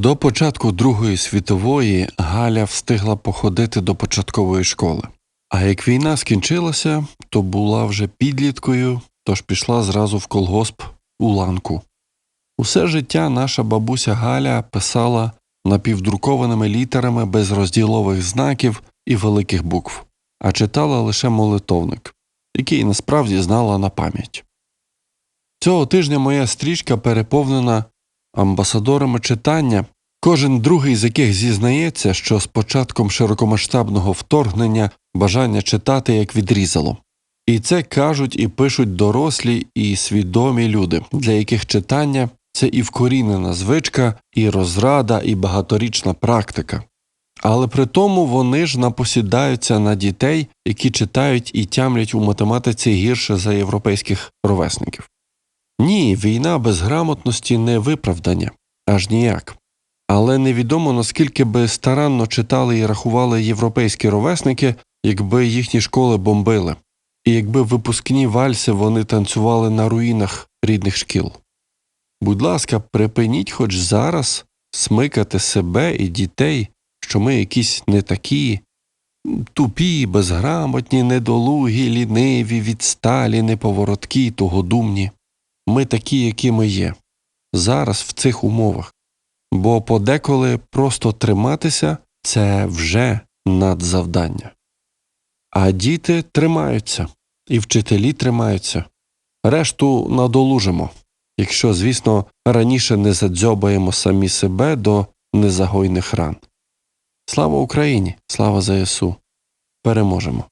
До початку Другої світової Галя встигла походити до початкової школи. А як війна скінчилася, то була вже підліткою, тож пішла зразу в колгосп у ланку. Усе життя наша бабуся Галя писала напівдрукованими літерами без розділових знаків і великих букв, а читала лише молитовник, який насправді знала на пам'ять. Цього тижня моя стрічка переповнена амбасадорами читання, кожен другий з яких зізнається, що з початком широкомасштабного вторгнення бажання читати як відрізало. І це кажуть і пишуть дорослі і свідомі люди, для яких читання це і вкорінена звичка, і розрада, і багаторічна практика. Але при тому вони ж напосідаються на дітей, які читають і тямлять у математиці гірше за європейських ровесників. Ні, війна без грамотності не виправдання, аж ніяк. Але невідомо наскільки би старанно читали і рахували європейські ровесники, якби їхні школи бомбили, і якби випускні вальси вони танцювали на руїнах рідних шкіл. Будь ласка, припиніть хоч зараз смикати себе і дітей, що ми якісь не такі, тупі, безграмотні, недолугі, ліниві, відсталі, неповороткі, тугодумні. Ми такі, які ми є, зараз в цих умовах. Бо подеколи просто триматися це вже надзавдання. А діти тримаються, і вчителі тримаються. Решту надолужимо, якщо, звісно, раніше не задзьобаємо самі себе до незагойних ран. Слава Україні! Слава ЗСУ! Переможемо!